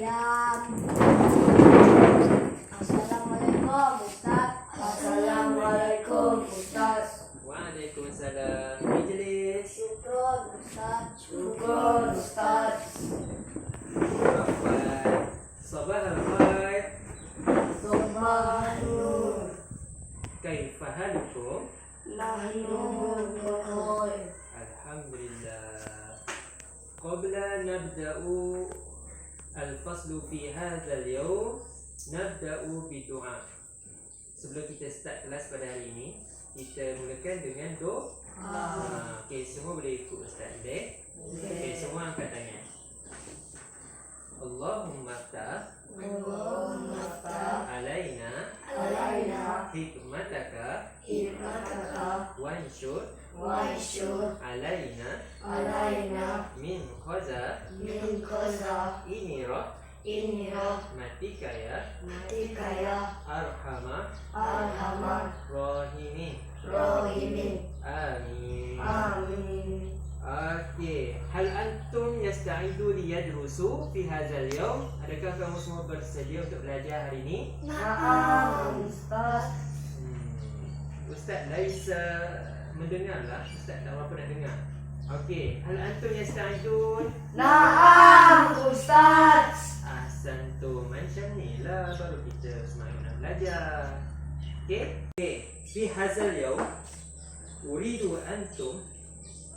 ayam. Assalamualaikum Ustaz. Assalamualaikum Ustaz. Waalaikumsalam. Majlis. Syukur Ustaz. Syukur Ustaz. Rahmat. Sabah Sebelum kita start kelas pada hari ini, kita mulakan dengan doa. Ah. Okey, semua boleh ikut Ustaz. Okey, semua angkat tangan. Allahumma ta Allahumma ta alaina. Alaina. Hikmataka. Hikmataka. Wanshur. Wanshur. Alaina. Alaina. Min khaza min qaza ini roh inni matika ya rahmatika ya arhamar arhamar rahimin rahimin. amin Amin. Okey, hal antum yasta'idu liyadrusu fi hadzal yawm? Adakah kamu semua bersedia untuk belajar hari ini? Naam Ustaz. Hmm. Ustaz Laisa mendengarlah. Ustaz tak apa nak dengar. Okey, hal antum yasta'idun? Naam Ustaz. Ahsantum. Macam ni lah baru kita semangat nak belajar. Okey? Okey, fi hadzal yawm uridu antum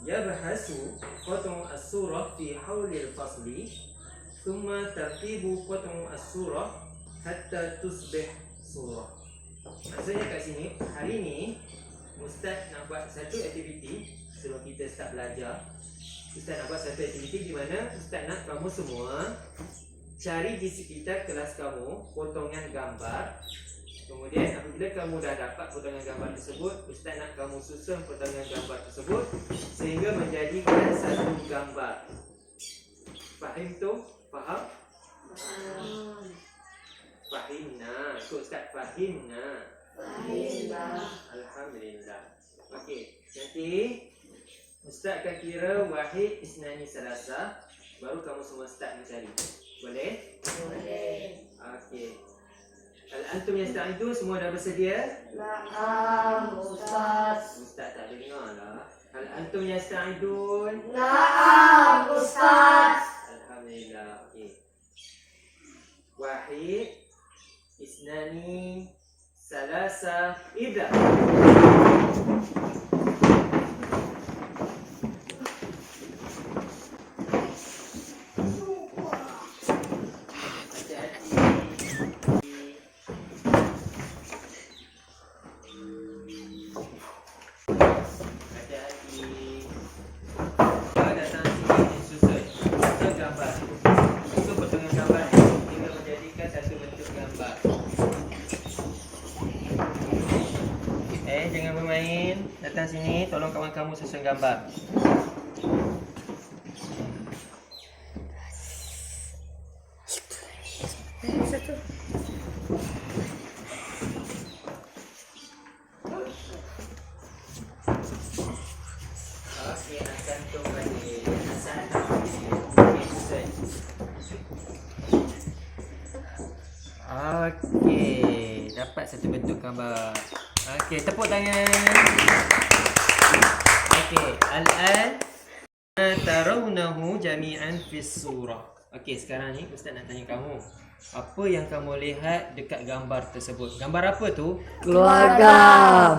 yabhasu qat'u as-surah fi hawli al-fasli thumma tartibu qat'u as-surah hatta tusbih surah. Maksudnya kat sini hari ni Ustaz nak buat satu aktiviti sebelum kita start belajar. Ustaz nak buat satu aktiviti di mana Ustaz nak kamu semua cari di sekitar kelas kamu potongan gambar. Kemudian apabila kamu dah dapat potongan gambar tersebut Ustaz nak kamu susun potongan gambar tersebut Sehingga menjadikan satu gambar. Fahim tu? Faham? Fahimna. Ikut Ustaz Fahimna. Fahimna. Alhamdulillah. Okey Nanti Ustaz akan kira Wahid Isnani Salasa. Baru kamu semua start mencari Boleh? Boleh. Okey Al-Antum yang start itu semua dah bersedia? Naam Ustaz. Ustaz tak dengar lah Al-Antum yang start itu Naam Ustaz. Alhamdulillah Okey Wahid Isnani Salasa Ida Hati-hati Kau datang sini disusun Susun gambar Susun potongan gambar ni Hingga menjadikan satu bentuk gambar Eh, jangan bermain Datang sini, tolong kawan kamu susun gambar Okey, dapat satu bentuk gambar. Okey, tepuk tangan. Okey, al-an tarawnahu jami'an fi surah. Okey, sekarang ni ustaz nak tanya kamu. Apa yang kamu lihat dekat gambar tersebut? Gambar apa tu? Keluarga.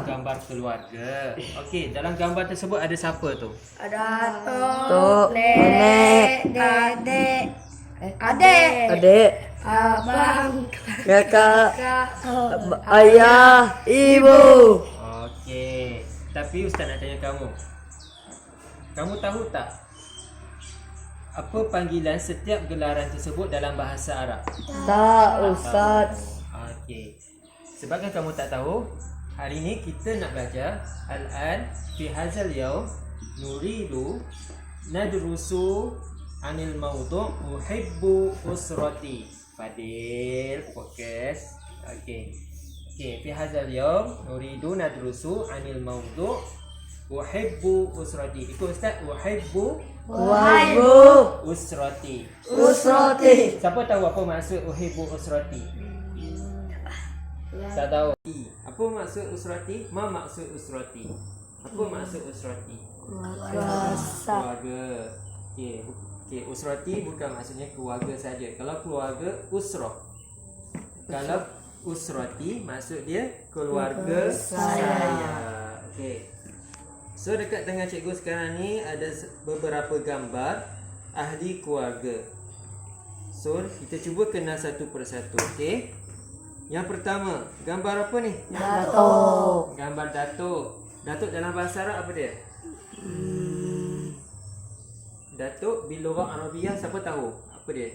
Gambar keluarga. Okey, dalam gambar tersebut ada siapa tu? Ada Tok, tok, nenek, adik, adik, Adik, abang, kakak, kakak, ayah, ibu. Okey. Tapi ustaz nak tanya kamu. Kamu tahu tak apa panggilan setiap gelaran tersebut dalam bahasa Arab? Tak Ustaz. Okey. Sebabkan kamu tak tahu, hari ini kita nak belajar al-an fi hadzal yaum nuridu nadrusu anil mawdu' uhibbu usrati. Fadil, fokus. Okey. Okey, fi hadzal yaum nuridu nadrusu anil mawdu' uhibbu usrati. Ikut ustaz uhibbu Wahyu. Usrati. Usrati. Siapa tahu apa maksud uhibbu usrati? Tak tahu. Apa maksud usrati? Ma maksud usrati? Apa maksud usrati? Kuasa. Keluarga. Okey. Okey, usrati bukan maksudnya keluarga saja. Kalau keluarga usrah. Kalau usrati maksud dia keluarga saya. Okey. So dekat tengah cikgu sekarang ni ada beberapa gambar ahli keluarga. So kita cuba kenal satu persatu, okey? Yang pertama, gambar apa ni? Datuk. Gambar datuk. Datuk dalam bahasa Arab apa dia? Datuk bil lughah Arabiyah siapa tahu? Apa dia?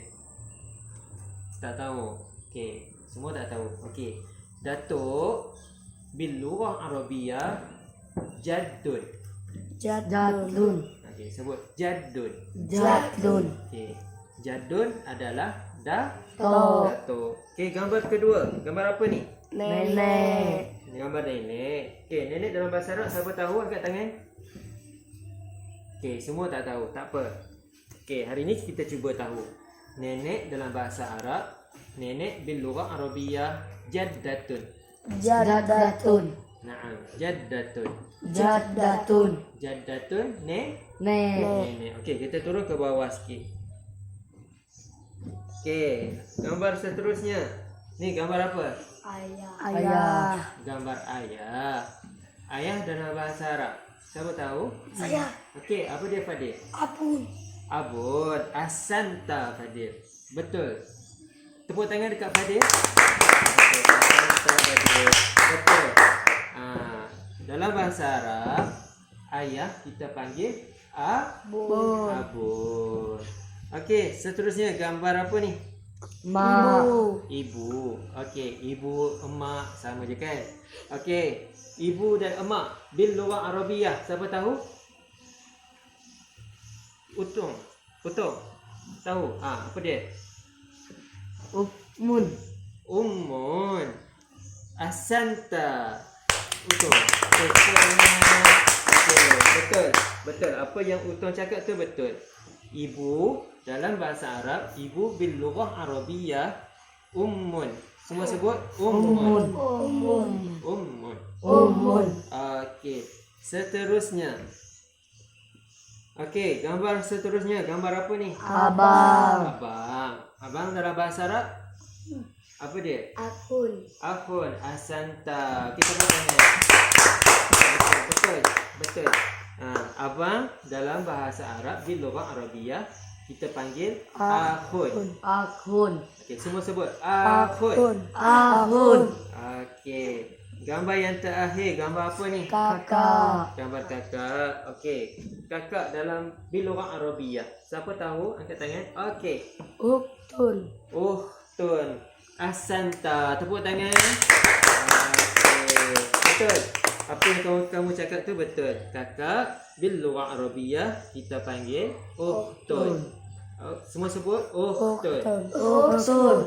Tak tahu. Okey, semua tak tahu. Okey. Datuk bil lughah Arabiyah jaddun. Jadun. Okey, sebut jaddun. Jadun. Okey. Jaddun adalah da Tok. datuk. Okey, gambar kedua. Gambar apa ni? Nenek. Gambar nenek. Okey, nenek dalam bahasa Arab siapa tahu angkat tangan? Okey, semua tak tahu. Tak apa. Okey, hari ni kita cuba tahu. Nenek dalam bahasa Arab, nenek bil lughah Arabiyah jaddatun. Jaddatun. Naam, jaddatun. Jaddatun. Jaddatun ne Nek. nenek. Okey, kita turun ke bawah sikit. Okey, gambar seterusnya. Ni gambar apa? Ayah. Ayah. Gambar ayah. Ayah dalam bahasa Arab. Siapa tahu? Saya. Okey, apa dia Fadil? Apun. Abud. Asanta Fadil. Betul. Tepuk tangan dekat Fadil. Betul. Asanta Fadil. Betul. Ha, dalam bahasa Arab, ayah kita panggil Abud. Abud. Okey, seterusnya gambar apa ni? Ma. Ibu. Okey, ibu, emak sama je kan? Okey, ibu dan emak bil lughah Arabiyah. Siapa tahu? Utung. Utung. Tahu? Ah, apa dia? Ukmun. Ummun. Asanta. Utung. Dengar. Okey, betul. Betul. Apa yang Utung cakap tu betul. Ibu dalam bahasa Arab, ibu bil lughah Arabiyah ummun. Semua sebut ummun. Umun. Ummun. Umun. Okey. Seterusnya. Okey, gambar seterusnya. Gambar apa ni? Abang. Abang. Abang dalam bahasa Arab apa dia? Apun. Akhun Asanta. Kita tangan. Betul, betul. Ha, abang dalam bahasa Arab di lughah Arabiyah kita panggil akhun. Akun. Okey, semua sebut akhun. Ahun. Okey. Gambar yang terakhir, gambar apa ni? Kakak. Gambar kakak. Okey. Kakak dalam bilughah Arabiyah. Siapa tahu? Angkat tangan. Okey. Uktun. Oh, tun. Asanta. Tepuk tangan. Okey. Betul. Apa yang kamu, kamu cakap tu betul. Kakak bil lughah Arabiyah kita panggil uhtun. Oh, semua sebut uhtun. Uktun.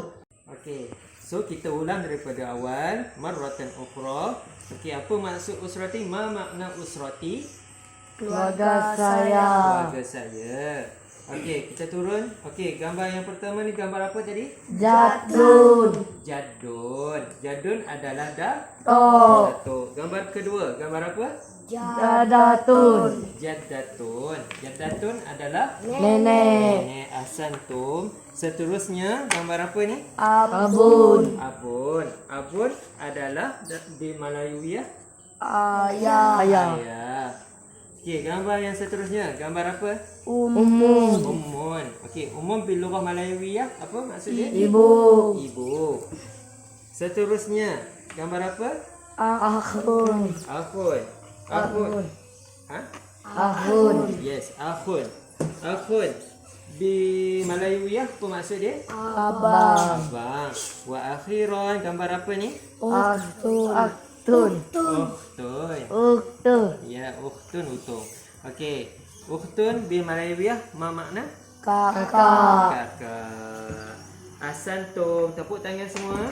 Okey. So kita ulang daripada awal marratan ukhra. Okey, apa maksud usrati? Ma makna usrati? Keluarga saya. Keluarga saya. Okey, kita turun. Okey, gambar yang pertama ni gambar apa tadi? Jadun. Jadun. Jadun adalah dah Tok. datuk. Gambar kedua, gambar apa? Jadatun. Jaddatun. Jaddatun adalah Nenek. nenek asantum. Seterusnya gambar apa ni? Abun. Abun. Abun adalah da- di Melayu ya. Ayah. Ayah. Ayah. Okey, gambar yang seterusnya. Gambar apa? Umun. Umun. Okey, umum bil lughah Malayawiyah apa maksud dia? Ibu. Ibu. Seterusnya, gambar apa? Akhun. Akhun. Akhun. Ha? Akhun. Yes, akhun. Akhun. Di Malayawiyah apa maksud dia? Abang. Abang. Wa akhiran, gambar apa ni? Aktun. Aktun. Ukhtun. Uktun. Ya, ukhtun utung. Okey. Ukhtun bil Malayawiyah ma makna? Kakak. Kakak. Asantum. Tepuk tangan semua.